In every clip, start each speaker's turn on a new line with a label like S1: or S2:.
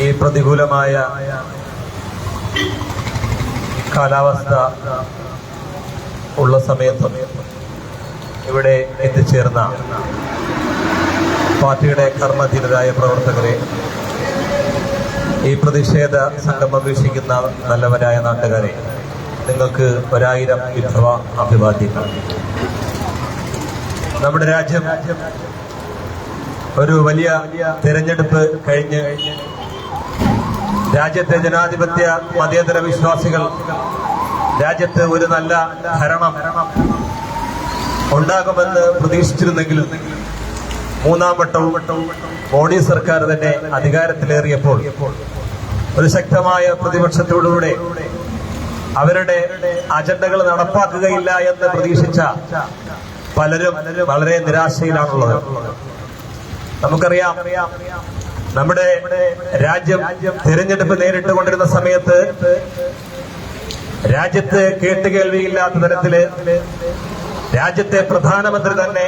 S1: ഈ പ്രതികൂലമായ കാലാവസ്ഥ ഉള്ള സമയത്തും ഇവിടെ എത്തിച്ചേർന്ന പാർട്ടിയുടെ കർമ്മധീരരായ പ്രവർത്തകരെ ഈ പ്രതിഷേധ സംഗമം വീക്ഷിക്കുന്ന നല്ലവരായ നാട്ടുകാരെ നിങ്ങൾക്ക് ഒരായിരം വിഭവ അഭിവാദ്യങ്ങൾ. നമ്മുടെ രാജ്യം ഒരു വലിയ തിരഞ്ഞെടുപ്പ് കഴിഞ്ഞ് രാജ്യത്തെ ജനാധിപത്യ മതേതര വിശ്വാസികൾ രാജ്യത്ത് ഒരു നല്ല ഭരണം ഉണ്ടാകുമെന്ന് പ്രതീക്ഷിച്ചിരുന്നെങ്കിലും മൂന്നാം വട്ടവും മോഡി സർക്കാർ തന്നെ അധികാരത്തിലേറിയപ്പോൾ ഒരു ശക്തമായ പ്രതിപക്ഷത്തോടുകൂടെ അവരുടെ അജണ്ടകൾ നടപ്പാക്കുകയില്ല എന്ന് പ്രതീക്ഷിച്ച പലരും വളരെ നിരാശയിലാണുള്ളത്. നമുക്കറിയാം നമ്മുടെ രാജ്യം തിരഞ്ഞെടുപ്പ് നേരിട്ട് കൊണ്ടിരുന്ന സമയത്ത് രാജ്യത്ത് കേട്ടുകേൾവിയില്ലാത്ത തരത്തിൽ രാജ്യത്തെ പ്രധാനമന്ത്രി തന്നെ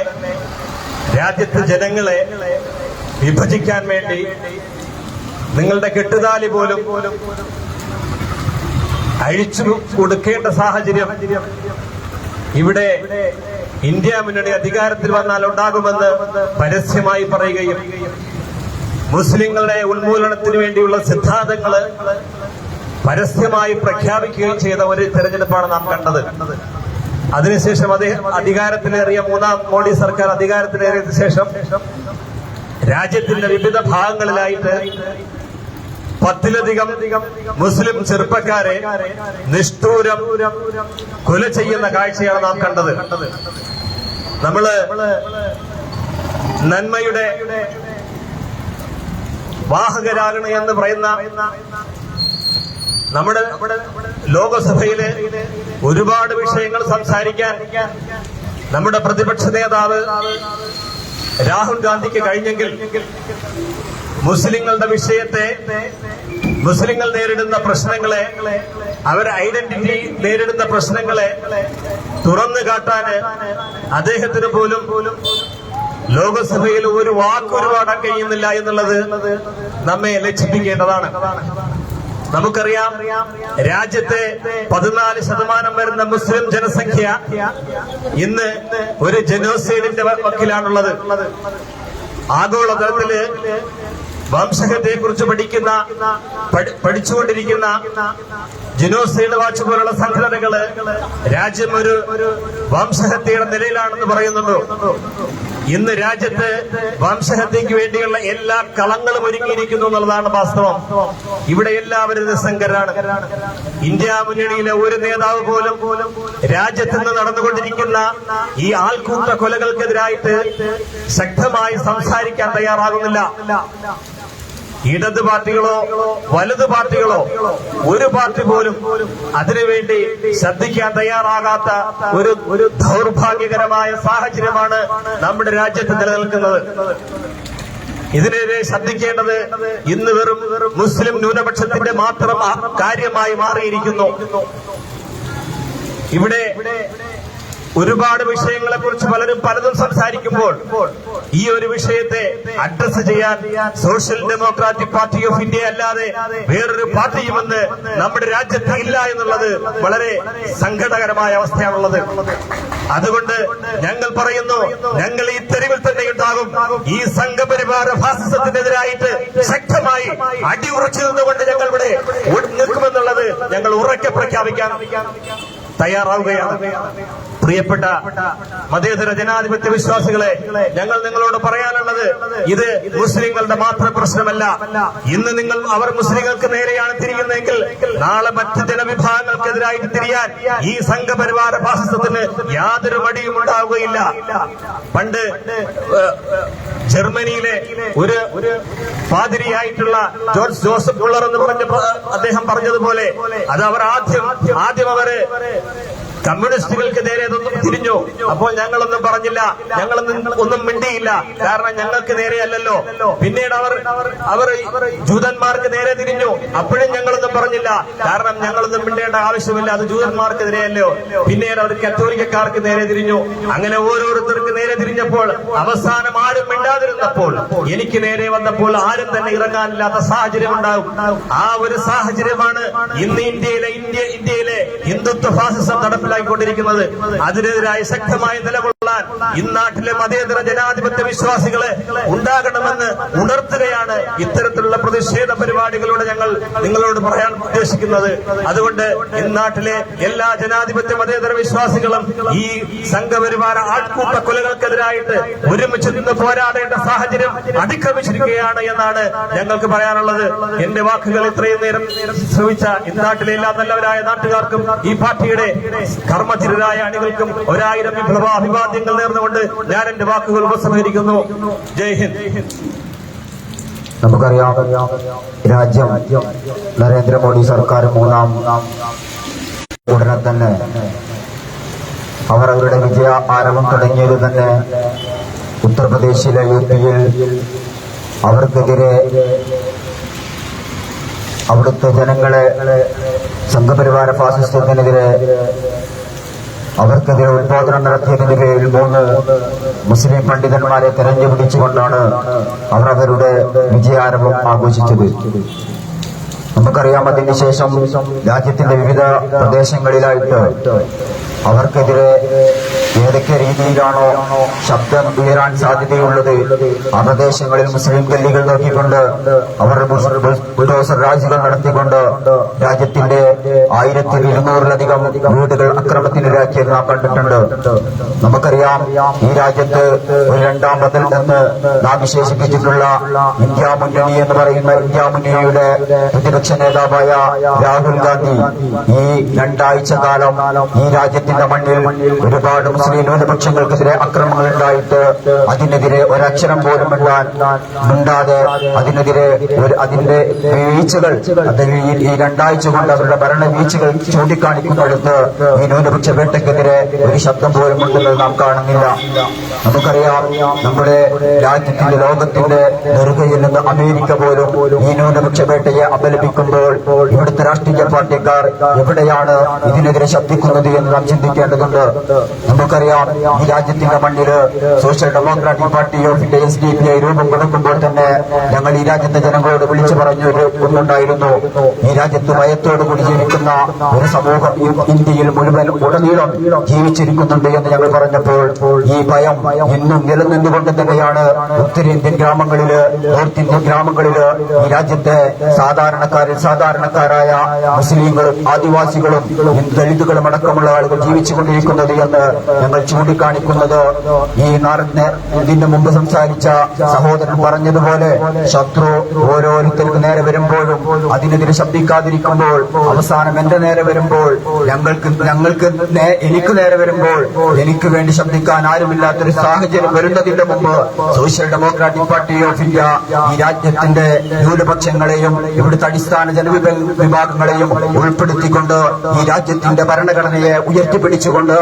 S1: രാജ്യത്തെ ജനങ്ങളെ വിഭജിക്കാൻ വേണ്ടി നിങ്ങളുടെ കെട്ടുതാലി പോലും അഴിച്ചു കൊടുക്കേണ്ട സാഹചര്യം ഇവിടെ ഇന്ത്യ മുന്നണി അധികാരത്തിൽ വന്നാൽ ഉണ്ടാകുമെന്ന് പരസ്യമായി പറയുകയും മുസ്ലിങ്ങളുടെ ഉന്മൂലനത്തിന് വേണ്ടിയുള്ള സിദ്ധാന്തങ്ങൾ പരസ്യമായി പ്രഖ്യാപിക്കുകയും ചെയ്ത ഒരു തെരഞ്ഞെടുപ്പാണ് നാം കണ്ടത്. അതിനുശേഷം അദ്ദേഹം അധികാരത്തിലേറിയ മൂന്നാം മോഡി സർക്കാർ അധികാരത്തിലേറിയതിനു ശേഷം രാജ്യത്തിന്റെ വിവിധ ഭാഗങ്ങളിലായിട്ട് പത്തിലധികം മുസ്ലിം ചെറുപ്പക്കാരെ നിഷ്ഠൂരം കൊല ചെയ്യുന്ന കാഴ്ചയാണ് നാം കണ്ടത്. നമ്മൾ നന്മയുടെ വാഹകരാകണ എന്ന് പറയുന്ന നമ്മുടെ ലോകസഭയിൽ ഒരുപാട് വിഷയങ്ങൾ സംസാരിക്കാൻ നമ്മുടെ പ്രതിപക്ഷ നേതാവ് രാഹുൽ ഗാന്ധിക്ക് കഴിഞ്ഞെങ്കിൽ മുസ്ലിങ്ങളുടെ വിഷയത്തെ മുസ്ലിങ്ങൾ നേരിടുന്ന പ്രശ്നങ്ങളെ അവരെ ഐഡന്റിറ്റി നേരിടുന്ന പ്രശ്നങ്ങളെ തുറന്നു കാട്ടാന് അദ്ദേഹത്തിന് പോലും ലോകസഭയിൽ ഒരു വാക്ക് ഒരുപാടാൻ കഴിയുന്നില്ല എന്നുള്ളത് നമ്മെ ലക്ഷിപ്പിക്കേണ്ടതാണ്. നമുക്കറിയാം രാജ്യത്തെ പതിനാല് ശതമാനം വരുന്ന മുസ്ലിം ജനസംഖ്യ ഇന്ന് ഒരു ജനോസൈഡിന്റെ വക്കിലാണുള്ളത്. ആഗോളതലത്തിൽ വംശഹത്യയെ കുറിച്ച് പഠിക്കുന്ന പഠിച്ചുകൊണ്ടിരിക്കുന്ന ജിനോസൈഡ് വാച്ച് പോലുള്ള സംഘടനകൾ രാജ്യം ഒരു വംശഹത്യയുടെ നിലയിലാണെന്ന് പറയുന്നുണ്ടോ? ഇന്ന് രാജ്യത്ത് വംശഹത്യക്ക് വേണ്ടിയുള്ള എല്ലാ കളങ്ങളും ഒരുക്കിയിരിക്കുന്നു എന്നുള്ളതാണ് വാസ്തവം. ഇവിടെ എല്ലാവരും നിസ്സംഗരാണ്. ഇന്ത്യ മുന്നണിയിലെ ഒരു നേതാവ് പോലും രാജ്യത്ത് നിന്ന് നടന്നുകൊണ്ടിരിക്കുന്ന ഈ ആൾക്കൂട്ട കൊലകൾക്കെതിരായിട്ട് ശക്തമായി സംസാരിക്കാൻ തയ്യാറാകുന്നില്ല. ഇടത് പാർട്ടികളോ വലത് പാർട്ടികളോ ഒരു പാർട്ടി പോലും അതിനുവേണ്ടി ശ്രദ്ധിക്കാൻ തയ്യാറാകാത്ത ഒരു ഒരു ദൗർഭാഗ്യകരമായ സാഹചര്യമാണ് നമ്മുടെ രാജ്യത്ത് നിലനിൽക്കുന്നത്. ഇതിനെതിരെ ശ്രദ്ധിക്കേണ്ടത് ഇന്ന് വെറും മുസ്ലിം ന്യൂനപക്ഷത്തിന്റെ മാത്രം കാര്യമായി മാറിയിരിക്കുന്നു. ഇവിടെ ഒരുപാട് വിഷയങ്ങളെ കുറിച്ച് പലരും പലതും സംസാരിക്കുമ്പോൾ ഈ ഒരു വിഷയത്തെ അഡ്രസ് ചെയ്യാൻ social democratic party of India അല്ലാതെ വേറൊരു പാർട്ടിയുമെന്ന് നമ്മുടെ രാജ്യത്ത് ഇല്ല എന്നുള്ളത് വളരെ സങ്കടകരമായ അവസ്ഥയാണുള്ളത്. അതുകൊണ്ട് ഞങ്ങൾ പറയുന്നു ഞങ്ങൾ ഈ തെരുവിൽ തന്നെ ഉണ്ടാകും. ഈ സംഘപരിവാര ഫാസിസത്തിനെതിരായിട്ട് ശക്തമായി അടിയുറച്ചു നിന്നുകൊണ്ട് ഞങ്ങൾ ഇവിടെ നിൽക്കുമെന്നുള്ളത് ഞങ്ങൾ ഉറക്കെ പ്രഖ്യാപിക്കാൻ തയ്യാറാവുകയാണ്. പ്രിയപ്പെട്ട മതേതര ജനാധിപത്യ വിശ്വാസികളെ ഞങ്ങൾ നിങ്ങളോട് പറയാനുള്ളത് ഇത് മുസ്ലിങ്ങളുടെ മാത്രം പ്രശ്നമല്ല. ഇന്ന് നിങ്ങൾ അവർ മുസ്ലിങ്ങൾക്ക് നേരെയാണ് തിരിയുന്നതെങ്കിൽ നാളെ മറ്റ് ജനവിഭാഗങ്ങൾക്കെതിരായിട്ട് തിരിയാൻ ഈ സംഘപരിവാര ഫാസിസത്തിന് യാതൊരു മടിയും ഉണ്ടാവുകയില്ല. പണ്ട് ജർമ്മനിയിലെ ഒരു ഒരു പാതിരിയായിട്ടുള്ള ജോർജ് ജോസഫ് ഉള്ളർ എന്ന് പറഞ്ഞ അദ്ദേഹം പറഞ്ഞതുപോലെ അത് അവർ ആദ്യം ആദ്യം അവർ കമ്മ്യൂണിസ്റ്റുകൾക്ക് നേരെ ഇതൊന്നും തിരിഞ്ഞു? അപ്പോൾ ഞങ്ങളൊന്നും പറഞ്ഞില്ല. ഞങ്ങളൊന്നും ഒന്നും മിണ്ടിയില്ല. കാരണം ഞങ്ങൾക്ക് നേരെയല്ലല്ലോ പിന്നീട് അവർ അവർ ജൂതന്മാർക്ക് നേരെ തിരിഞ്ഞു. അപ്പോഴും ഞങ്ങളൊന്നും പറഞ്ഞില്ല. കാരണം ഞങ്ങളൊന്നും മിണ്ടേണ്ട ആവശ്യമില്ല. അത് ജൂതന്മാർക്ക് നേരെയല്ലോ. പിന്നീട് അവർ കത്തോലിക്കക്കാർക്ക് നേരെ തിരിഞ്ഞു. അങ്ങനെ ഓരോരുത്തർക്ക് നേരെ തിരിഞ്ഞപ്പോൾ അവസാനം ആരും മിണ്ടാതിരുന്നപ്പോൾ എനിക്ക് നേരെ വന്നപ്പോൾ ആരും തന്നെ ഇറങ്ങാനില്ലാത്ത സാഹചര്യം ഉണ്ടാകും. ആ ഒരു സാഹചര്യമാണ് ഇന്ന് ഇന്ത്യയിലെ ഇന്ത്യ ഇന്ത്യയിലെ ഹിന്ദുത്വ ഫാസിസം നടപ്പിലാക്കിക്കൊണ്ടിരിക്കുന്നത്. അതിനെതിരായി ശക്തമായി നിലകൊള്ളാൻ ഇന്നാട്ടിലെ മതേതര ജനാധിപത്യ വിശ്വാസികളെ ഉണ്ടാകണമെന്ന് ഉണർത്തുകയാണ് ഇത്തരത്തിലുള്ള പ്രതിഷേധ പരിപാടികളോട് ഞങ്ങൾ നിങ്ങളോട് പറയാൻ ഉദ്ദേശിക്കുന്നത്. അതുകൊണ്ട് ഇന്നാട്ടിലെ എല്ലാ ജനാധിപത്യ മതേതര വിശ്വാസികളും ഈ സംഘപരിവാര ആൾക്കൂട്ട കൊലകൾക്കെതിരായിട്ട് ഒരുമിച്ച് നിന്ന് പോരാടേണ്ട സാഹചര്യം അതിക്രമിച്ചിരിക്കുകയാണ് എന്നാണ് ഞങ്ങൾക്ക് പറയാനുള്ളത്. എന്റെ വാക്കുകൾ ഇത്രയും നേരം ശ്രമിച്ച ഇന്നാട്ടിലെ എല്ലാ നല്ലവരായ നാട്ടുകാർക്കും ഈ പാർട്ടിയുടെ കർമ്മചിരരായ അണികൾക്കും ഒരായിരം വിപ്ലവ അഭിവാദ്യങ്ങൾ നേർന്നുകൊണ്ട് ഞാൻ എന്റെ വാക്കുകൾ ഉപസംഹരിക്കുന്നു. ജയ് ഹിന്ദ്.
S2: നമുക്കറിയാം രാജ്യം നരേന്ദ്രമോദി സർക്കാർ മൂന്നാം ഉടനെ തന്നെ അവർ അവരുടെ വിജയ ആരവം തുടങ്ങിയത് തന്നെ ഉത്തർപ്രദേശിലെ യു പിയിൽ അവർക്കെതിരെ അവിടുത്തെ ജനങ്ങളെ സംഘപരിവാര ഫാസിസത്തിനെതിരെ അവർക്കെതിരെ ഉത്പാദനം നടത്തിയതിന്റെ പേരിൽ മൂന്ന് മുസ്ലിം പണ്ഡിതന്മാരെ തെരഞ്ഞു പിടിച്ചുകൊണ്ടാണ് അവർ അവരുടെ വിജയാരംഭം ആഘോഷിച്ചത്. നമുക്കറിയാം അതിനുശേഷം രാജ്യത്തിന്റെ വിവിധ പ്രദേശങ്ങളിലായിട്ട് അവർക്കെതിരെ ഏതൊക്കെ രീതിയിലാണോ ശബ്ദം ഉയരാൻ സാധ്യതയുള്ളത് ആ പ്രദേശങ്ങളിൽ മുസ്ലിം ഗല്ലികൾ നോക്കിക്കൊണ്ട് അവർ ബുൾഡോസർ രാജികൾ നടത്തിക്കൊണ്ട് രാജ്യത്തിന്റെ ആയിരത്തി ഇരുന്നൂറിലധികം വീടുകൾ അക്രമത്തിനിരയാക്കിയത് നാം കണ്ടിട്ടുണ്ട്. നമുക്കറിയാം ഈ രാജ്യത്ത് ഒരു രണ്ടാം ബദൽ എന്ന് നാം വിശേഷിപ്പിച്ചിട്ടുള്ള ഇന്ത്യ മുന്നണി എന്ന് പറയുന്ന ഇന്ത്യ മുന്നണിയുടെ പ്രതിപക്ഷ നേതാവായ രാഹുൽ ഗാന്ധി ഈ രണ്ടാഴ്ച കാലം ഈ രാജ്യത്തിന്റെ മണ്ണിൽ ഒരുപാട് മുസ്ലിം ന്യൂനപക്ഷങ്ങൾക്കെതിരെ അക്രമങ്ങൾ ഉണ്ടായിട്ട് അതിനെതിരെ ഒരക്ഷരം പോലും ഇടാൻ മിണ്ടാതെ അതിനെതിരെ ഒരു അതിന്റെ വീഴ്ചകൾ ഈ രണ്ടാഴ്ച കൊണ്ട് അവരുടെ ഭരണ വീഴ്ചകൾ ചൂണ്ടിക്കാണിക്കുന്നിടത്ത് ഈ ന്യൂനപക്ഷ വേട്ടയ്ക്കെതിരെ ഒരു ശബ്ദം പോലും ഉണ്ടെന്നത് നാം കാണുന്നില്ല. നമുക്കറിയാം നമ്മുടെ രാജ്യത്തിന്റെ ലോകത്തിന്റെ നെറുകയിൽ നിന്ന് അമേരിക്ക പോലും ഈ ന്യൂനപക്ഷ വേട്ടയെ അപലപിക്കുമ്പോൾ ഇവിടുത്തെ രാഷ്ട്രീയ പാർട്ടിക്കാർ എവിടെയാണ് ഇതിനെതിരെ ശബ്ദിക്കുന്നത് എന്ന് നാം ചിന്തിക്കേണ്ടതുണ്ട് നമുക്കറിയാം ഈ രാജ്യത്തിന്റെ മണ്ണിൽ social democratic party of India S D P I രൂപം കൊടുക്കുമ്പോൾ തന്നെ ഞങ്ങൾ ഈ രാജ്യത്തെ ജനങ്ങളോട് വിളിച്ചു പറഞ്ഞു ഒന്നുണ്ടായിരുന്നു ഈ രാജ്യത്ത് ഭയത്തോടുകൂടി ജീവിക്കുന്ന ഒരു സമൂഹം ഇന്ത്യയിൽ മുഴുവൻ ഉടനീളം ജീവിച്ചിരിക്കുന്നുണ്ട് എന്ന് ഞങ്ങൾ പറഞ്ഞപ്പോൾ ഈ ഭയം ഇന്നും നിലനിന്നുകൊണ്ട് തന്നെയാണ് ഉത്തരേന്ത്യൻ ഗ്രാമങ്ങളിൽ നോർത്ത് ഇന്ത്യൻ ഗ്രാമങ്ങളിൽ ഈ രാജ്യത്തെ സാധാരണക്കാരിൽ സാധാരണക്കാരായ മുസ്ലിങ്ങളും ആദിവാസികളും ദളിതുകളും അടക്കമുള്ള ആളുകൾ ജീവിച്ചുകൊണ്ടിരിക്കുന്നത് എന്ന് ഞങ്ങൾ ചൂണ്ടിക്കാണിക്കുന്നത്. ഈ ഇതിന്റെ ഇതിന് മുമ്പ് സംസാരിച്ച സഹോദരൻ പറഞ്ഞതുപോലെ ശത്രു ഓരോരുത്തർക്ക് നേരെ വരുമ്പോഴും അതിനെതിരെ ശബ്ദിക്കാതിരിക്കുമ്പോൾ അവസാനം എന്റെ നേരെ വരുമ്പോൾ ഞങ്ങൾക്ക് ഞങ്ങൾക്ക് എനിക്ക് നേരെ വരുമ്പോൾ എനിക്ക് വേണ്ടി ശബ്ദിക്കാൻ ആരുമില്ലാത്തൊരു സാഹചര്യം വരുന്നതിന്റെ മുമ്പ് social democratic party of India ഈ രാജ്യത്തിന്റെ ന്യൂനപക്ഷങ്ങളെയും ഇവിടുത്തെ അടിസ്ഥാന ജനവിഭ വിഭാഗങ്ങളെയും ഉൾപ്പെടുത്തിക്കൊണ്ട് ഈ രാജ്യത്തിന്റെ ഭരണഘടനയെ ഉയർത്തിപ്പിടിച്ചുകൊണ്ട്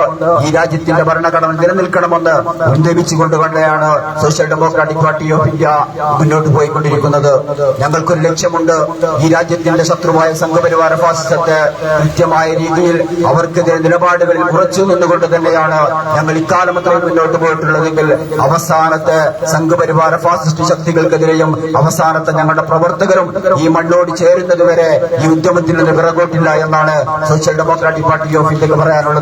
S2: ഈ രാജ്യത്തിന്റെ ഭരണഘടന നിലനിൽക്കണമെന്ന് ഉന്നയിച്ചുകൊണ്ട് കൊണ്ടാണ് social democratic party of India മുന്നോട്ട് പോയിക്കൊണ്ടിരിക്കുന്നത്. ഞങ്ങൾക്കൊരു ലക്ഷ്യമുണ്ട്. ഈ രാജ്യത്തിന്റെ ശത്രുവായ സംഘപരിവാര ഫാസിസത്തെ കൃത്യമായ രീതിയിൽ അവർക്കെതിരെ നിലപാടുകളിൽ കുറച്ചു നിന്നുകൊണ്ട് തന്നെയാണ് ഞങ്ങൾ ഇക്കാലം അത്രയും മുന്നോട്ട് പോയിട്ടുള്ളതെങ്കിൽ അവസാനത്തെ സംഘപരിവാര ഫാസിസ്റ്റ് ശക്തികൾക്കെതിരെയും അവസാനത്തെ ഞങ്ങളുടെ പ്രവർത്തകരും ഈ മണ്ണോട് ചേരുന്നതുവരെ ഈ ഉദ്യമത്തിൽ നിന്ന് പിറകോട്ടില്ല എന്നാണ് സോഷ്യൽ ഡെമോക്രാറ്റിക് പാർട്ടി ഓഫ് ഇന്ത്യയ്ക്ക് പറയാനുള്ളത്.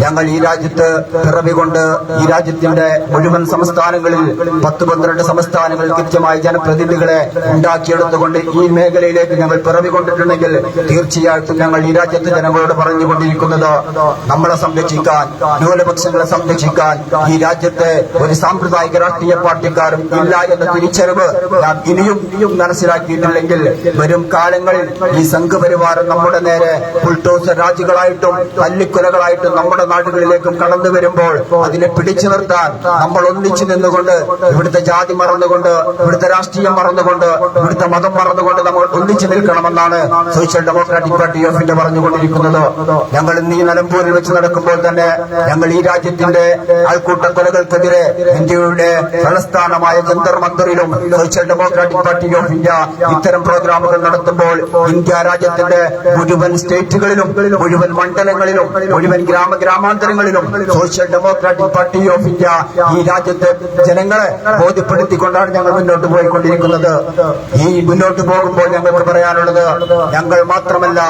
S2: ഞങ്ങൾ ഈ രാജ്യത്ത് പിറവികൊണ്ട് ഈ രാജ്യത്തിന്റെ മുഴുവൻ സംസ്ഥാനങ്ങളിൽ പത്ത് പന്ത്രണ്ട് സംസ്ഥാനങ്ങളിൽ കൃത്യമായി ജനപ്രതിനിധികളെ ഉണ്ടാക്കിയെടുത്തുകൊണ്ട് ഈ മേഖലയിലേക്ക് ഞങ്ങൾ പിറവികൊണ്ടിട്ടുണ്ടെങ്കിൽ തീർച്ചയായിട്ടും ഞങ്ങൾ ഈ രാജ്യത്തെ ജനങ്ങളോട് പറഞ്ഞുകൊണ്ടിരിക്കുന്നത് നമ്മളെ സംരക്ഷിക്കാൻ ന്യൂനപക്ഷങ്ങളെ സംരക്ഷിക്കാൻ ഈ രാജ്യത്തെ ഒരു സാമ്പ്രദായിക രാഷ്ട്രീയ പാർട്ടിക്കാരും ഇല്ല എന്ന തിരിച്ചറിവ് നാം ഇനിയും ഇനിയും മനസ്സിലാക്കിയിട്ടില്ലെങ്കിൽ വരും കാലങ്ങളിൽ ഈ സംഘപരിവാരം നമ്മുടെ നേരെ ബുൾഡോസർ രാജുകളായിട്ടും തല്ലിക്കൊലകളായിട്ടും നമ്മുടെ നാടുകളിലേക്കും കടന്നു വരുമ്പോൾ അതിനെ പിടിച്ചു നിർത്താൻ നമ്മൾ ഒന്നിച്ചു നിന്നുകൊണ്ട് ഇവിടുത്തെ ജാതി മറന്നുകൊണ്ട് ഇവിടുത്തെ രാഷ്ട്രീയം മറന്നുകൊണ്ട് ഇവിടുത്തെ മതം മറന്നുകൊണ്ട് നമ്മൾ ഒന്നിച്ചു നിൽക്കണമെന്നാണ് social democratic party of India പറഞ്ഞുകൊണ്ടിരിക്കുന്നത്. ഞങ്ങൾ ഇന്ന് ഈ നിലമ്പൂരിൽ വെച്ച് നടക്കുമ്പോൾ തന്നെ ഞങ്ങൾ ഈ രാജ്യത്തിന്റെ ആൾക്കൂട്ട കൊലകൾക്കെതിരെ ഇന്ത്യയുടെ തലസ്ഥാനമായ Jantar മന്ദറിലും social democratic party of India ഇത്തരം പ്രോഗ്രാമുകൾ നടത്തുമ്പോൾ ഇന്ത്യ രാജ്യത്തിന്റെ മുഴുവൻ സ്റ്റേറ്റുകളിലും മുഴുവൻ മണ്ഡലങ്ങളിലും മുഴുവൻ ഗ്രാമ ഗ്രാമാന്തരങ്ങളിലും social democratic party of India ഈ രാജ്യത്തെ ജനങ്ങളെ ബോധ്യപ്പെടുത്തിക്കൊണ്ടാണ് ഞങ്ങൾ മുന്നോട്ട് പോയിക്കൊണ്ടിരിക്കുന്നത്. ഈ മുന്നോട്ട് പോകുമ്പോൾ ഞങ്ങൾക്ക് പറയാനുള്ളത് ഞങ്ങൾ മാത്രമല്ല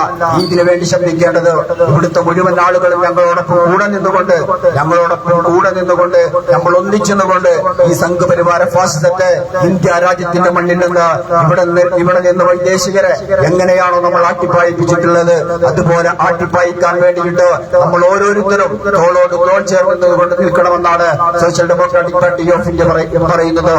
S2: ഇതിനു വേണ്ടി ശബ്ദിക്കേണ്ടത് ഇവിടുത്തെ മുഴുവൻ ആളുകളും ഞങ്ങളോടൊപ്പം കൂടെ നിന്നുകൊണ്ട് ഞങ്ങളോടൊപ്പം കൂടെ നിന്നുകൊണ്ട് നമ്മൾ ഒന്നിച്ചെന്നുകൊണ്ട് ഈ സംഘപരിവാര ഫാസിസത്തെ ഇന്ത്യ രാജ്യത്തിന്റെ മണ്ണിൽ നിന്ന് ഇവിടെ ഇവിടെ നിന്ന് വൈദേശികരെ എങ്ങനെയാണോ നമ്മൾ ആട്ടിപ്പായിപ്പിച്ചിട്ടുള്ളത് അതുപോലെ ആട്ടിപ്പായിക്കാൻ വേണ്ടിയിട്ട് നമ്മൾ ഓരോരുത്തരും തോളോട് തോൾ ചേർന്ന് കൊണ്ട് നിൽക്കണമെന്നാണ് social democratic party of India പറയുന്നത്.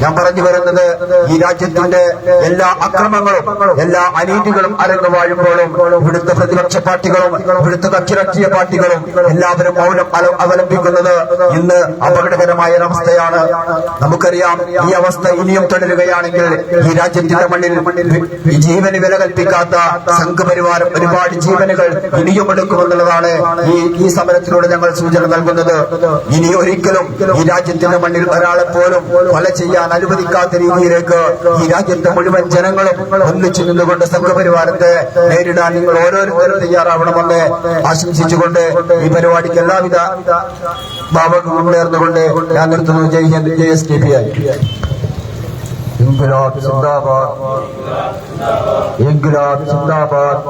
S2: ഞാൻ പറഞ്ഞു വരുന്നത് ഈ രാജ്യത്തിന്റെ എല്ലാ അക്രമങ്ങളും എല്ലാ അനീതികളും അരങ്ങ് വാഴുമ്പോഴും ഇവിടുത്തെ പ്രതിപക്ഷ പാർട്ടികളും ഇവിടുത്തെ കക്ഷിരാഷ്ട്രീയ പാർട്ടികളും എല്ലാവരും മൗനം അവലംബിക്കുന്നത് ഇന്ന് അപകടകരമായ ഒരവസ്ഥയാണ് നമുക്കറിയാം ഈ അവസ്ഥ ഇനിയും തുടരുകയാണെങ്കിൽ ഈ രാജ്യത്തിന്റെ മണ്ണിൽ ജീവന് വില കൽപ്പിക്കാത്ത സംഘപരിവാരം ഒരുപാട് ജീവനുകൾ ഇനിയും എടുക്കുമെന്നുള്ളതാണ് ഈ ഈ സമരത്തിലൂടെ ഞങ്ങൾ സൂചന നൽകുന്നത്. ഇനി ഒരിക്കലും ഈ രാജ്യത്തിന്റെ മണ്ണിൽ ഒരാളെ പോലും കൊല ചെയ്യാൻ അനുവദിക്കാത്ത രീതിയിലേക്ക് ഈ രാജ്യത്തെ മുഴുവൻ ജനങ്ങളും ഒന്നിച്ചു നിന്നുകൊണ്ട് സംഘപരിവാരത്തെ നേരിടാൻ നിങ്ങൾ ഓരോരുത്തരും തയ്യാറാവണമെന്ന് ആശംസിച്ചുകൊണ്ട് ഈ പരിപാടിക്ക് എല്ലാവിധ ഭാവങ്ങളും ഞാൻ നിർത്തുന്നു. ജയ് ഹിന്ദ് ജയ് എസ് കെ പി ഐ. ഇൻകുലാബ് സിന്ദാബാദ്. ഇൻകുലാബ് സിന്ദാബാദ്.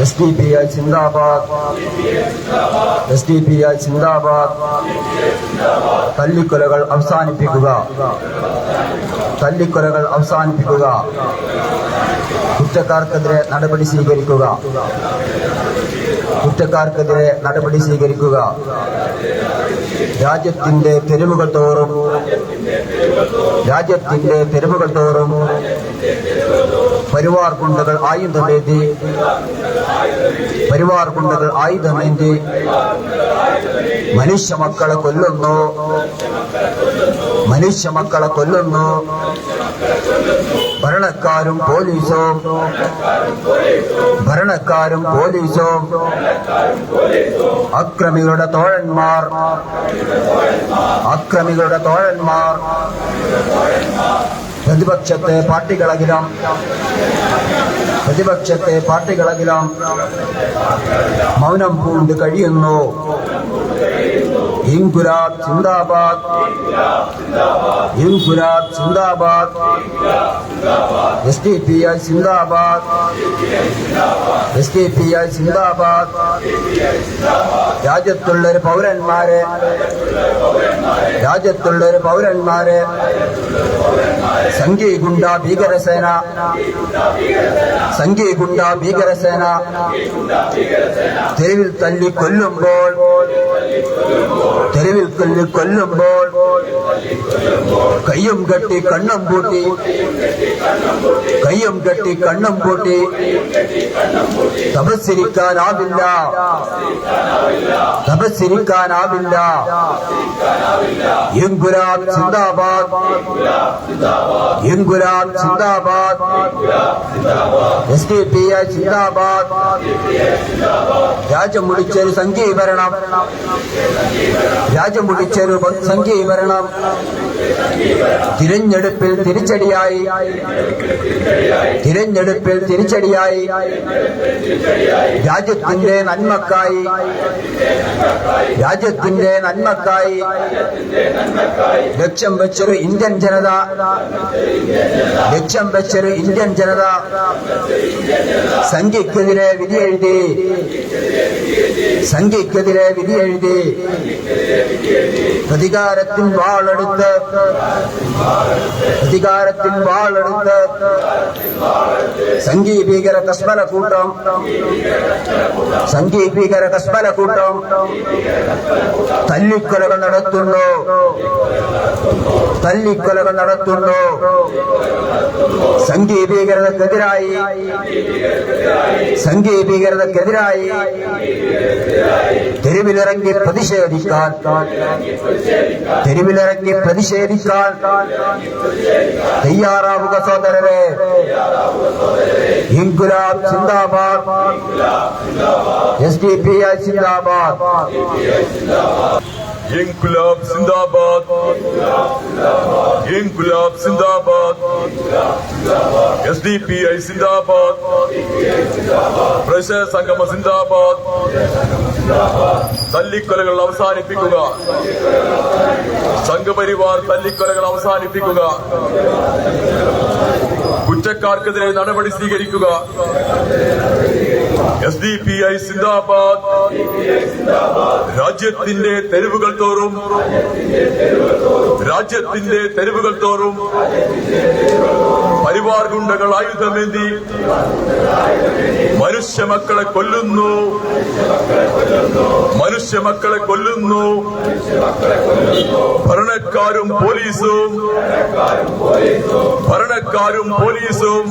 S2: എസ് ഡി പി ഐ സിന്ദാബാദ്. എസ് ഡി പി ഐ സിന്ദാബാദ്. തല്ലിക്കൊലകൾ അവസാനിപ്പിക്കുക. തല്ലിക്കൊലകൾ അവസാനിപ്പിക്കുക. കുറ്റക്കാർക്കെതിരെ നടപടി സ്വീകരിക്കുക. കുറ്റക്കാർക്കെതിരെ നടപടി സ്വീകരിക്കുക. രാജ്യത്തിന്റെ തെരുവുകൾ തോറും രാജ്യത്തിന്റെ തെരുവുകൾ തോറും പരിവാർ ഗുണ്ടകൾ ആയുധമേന്തി പരിവാർ ഗുണ്ടകൾ ആയുധമേന്തി മനുഷ്യ മക്കളെ കൊല്ലുന്നു. മനുഷ്യ മക്കളെ കൊല്ലുന്നു. ഭരണക്കാരും പോലീസോ. ഭരണക്കാരും പോലീസും. അക്രമികളുടെ തോഴന്മാർ. അക്രമികളുടെ തോഴന്മാർ. പ്രതിപക്ഷത്തെ പാർട്ടികളെങ്കിലും പ്രതിപക്ഷത്തെ പാർട്ടികളെങ്കിലും മൗനം പൂണ്ട് കഴിയുന്നു. ഇൻകുലാബ് സിന്ദാബാദ് ഇൻകുലാബ് സിന്ദാബാദ് എസ് ഡി പി ഐ സിന്ദാബാദ് എസ് ഡി പി ഐ സിന്ദാബാദ് രാജ്യത്തുള്ള ഒരു പൗരന്മാരെ. രാജ്യത്തുള്ള ഒരു പൗരന്മാരെ. സംഘീ ഗുണ്ട ഭീകരസേന. സംഘീ ഗുണ്ട ഭീകരസേന. തെരുവിൽ തല്ലി കൊല്ലുമ്പോൾ. തെരുവിൽ കൊല്ലി കൊല്ലുമ്പോൾ. കയ്യും കെട്ടി കണ്ണും പൂട്ടി. കയ്യും കെട്ടി കണ്ണും പൂട്ടി. തപസ്സിരിക്കാനാവില്ല. തപസ്സിരിക്കാനാവില്ല ഇൻകുലാബ് ചിന്താബാദ് ഇൻകുലാബ് ചിന്താബാദ് എസ് ഡി പി ഐ ചിന്താബാദ് രാജ്യം മുടിച്ചൊരു സംഘീകരണം. രാജ്യം മുടിച്ചൊരു സംഘീകരണം. തിരഞ്ഞെടുപ്പിൽ തിരിച്ചടിയായി. തിരഞ്ഞെടുപ്പിൽ തിരിച്ചടിയായി. രാജ്യത്തിന്റെ നന്മക്കായി. രാജ്യത്തിന്റെ നന്മക്കായി ലക്ഷ്യം വെച്ചൊരു ഇന്ത്യൻ ജനത ലക്ഷ്യം വെച്ചൊരു ഇന്ത്യൻ ജനത സംഖ്യക്കെതിരെ വിധിയെഴുതി സംഖ്യക്കെതിരെ വിധിയെഴുതി പ്രതികാരത്തിൻ വാളെടുത്ത് പ്രതികാരത്തിൻ വാളെടുത്ത് സംഘീ ഭീകര കസ്മല കൂട്ടം സംഘീ ഭീകര കസ്മല കൂട്ടം. തല്ലിക്കൊലകൾ നടത്തുന്നു. തല്ലിക്കൊലകൾ നടത്തുന്നു. സംഘീ ഭീകരതക്കെതിരായി സംഘീ ഭീകരതക്കെതിരായി തെരുവിലിറങ്ങി പ്രതിഷേധിക്കാൻ. തെരുവിലിറങ്ങി പ്രതിഷേധിക്കാൻ. തയ്യാറാവുക സോദരരെ ഇൻകുലാബ് സിന്ദാബാദ്. എസ് ഡി പി ഐ സിന്ദാബാദ്.
S3: ഇൻകുലാബ് സിന്ദാബാദ് ഇൻകുലാബ് സിന്ദാബാദ് എസ് ഡി പി ഐ സിന്ദാബാദ് പ്രശയ സംഗമ സിന്ദാബാദ് തല്ലിക്കൊലകൾ അവസാനിപ്പിക്കുക സംഘപരിവാർ തല്ലിക്കൊലകൾ അവസാനിപ്പിക്കുക കുറ്റക്കാർക്കെതിരെ നടപടി സ്വീകരിക്കുക. എസ് ഡി പി ഐ സിന്ദാബാദ്. രാജ്യത്തിന്റെ തെരുവുകൾ തോറും രാജ്യത്തിന്റെ തെരുവുകൾ തോറും പരിവാർ ഗുണ്ടകൾ ആയുധമേന്തി മനുഷ്യ മക്കളെ കൊല്ലുന്നു. മനുഷ്യ മക്കളെ കൊല്ലുന്നു. ഭരണക്കാരും പോലീസും ഭരണക്കാരും പോലീസും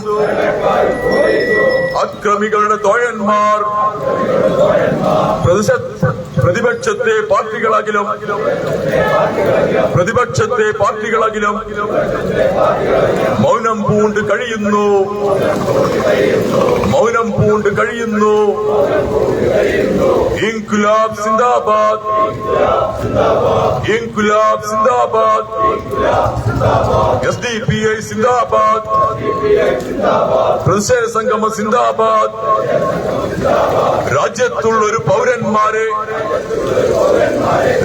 S3: അക്രമികളുടെ തോഴന്മാർ പ്രതിഷ- പ്രതിപക്ഷത്തെ പാർട്ടികളാകിലും പ്രതിപക്ഷത്തെ പാർട്ടികളാകിലും മൗനം പൂണ്ട് കഴിയുന്നു. മൗനം പൂണ്ട് കഴിയുന്നു. ഇൻകുലാബ് സിന്ദാബാദ്. ഇൻകുലാബ് സിന്ദാബാദ്. എസ് ഡി പി ഐ സിന്ദാബാദ്. പ്രതിഷേധ സംഗമ സിന്ദാബാദ്. രാജ്യത്തുള്ള ഒരു പൗരന്മാരെ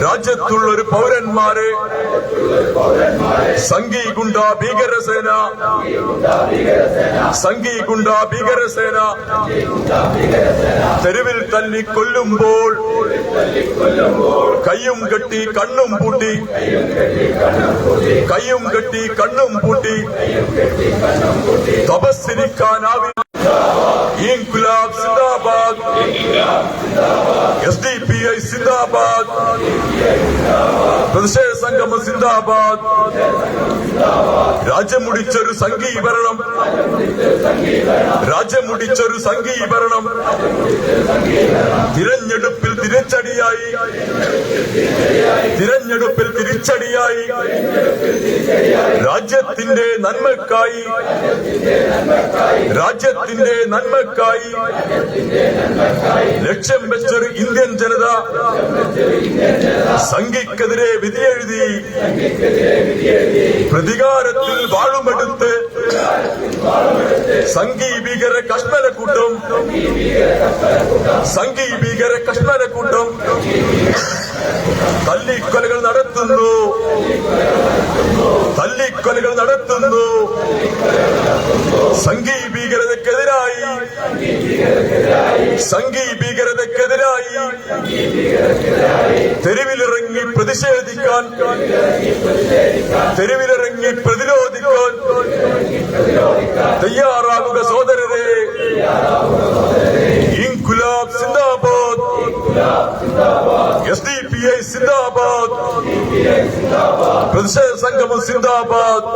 S3: രാജ്യത്തുള്ള ഒരു പൗരന്മാരെ സംഘി ഗുണ്ട ഭീകരസേന സംഘി ഗുണ്ട ഭീകരസേന തെരുവിൽ തല്ലി കൊല്ലുമ്പോൾ കയ്യും കെട്ടി കണ്ണും പൂട്ടി കയ്യും കെട്ടി കണ്ണും പൂട്ടി തപസ്സിരിക്കാനാവില്ല ഇൻകുലാബ് സിന്ദാബാദ്. എസ് ഡി പി ഐ സിന്ദാബാദ്. പ്രതിഷേധ സംഗമ സിന്ദാബാദ്. രാജ്യം മുടിച്ചൊരു സംഘീകരണം. രാജ്യം മുടിച്ചൊരു സംഘീകരണം. തിരഞ്ഞെടുപ്പിൽ തിരിച്ചടിയായി. തിരഞ്ഞെടുപ്പിൽ തിരിച്ചടിയായി. രാജ്യത്തിന്റെ നന്മക്കായി രാജ്യത്തിന്റെ നന്മക്കായി ലക്ഷ്യം വെച്ചൊരു ഇന്ത്യൻ ജനത സംഘിക്കെതിരെ വിധിയെഴുതി പ്രതികാരത്തിൽ വാളുമെടുത്ത് സംഘി ഭീകര കശ്മലക്കൂട്ടം സംഘി ഭീകര കശ്മലക്കൂട്ടം തല്ലിക്കൊലകൾ നടത്തുന്നു തല്ലിക്കൊലകൾ നടത്തുന്നു ഭീകരതക്കെതിരായി സംഘി ഭീകരതക്കെതിരായി തെരുവിലിറങ്ങി പ്രതിഷേധിക്കാൻ തെരുവിലിറങ്ങി പ്രതിരോധിക്കാൻ തയ്യാറാകുക സോദരരെ ഇൻകുലാബ് സിന്ദാബാദ്. എസ് ഡി പി ഐ സിന്ദാബാദ്. പ്രതിഷേധ സംഗമം സിന്ദാബാദ്.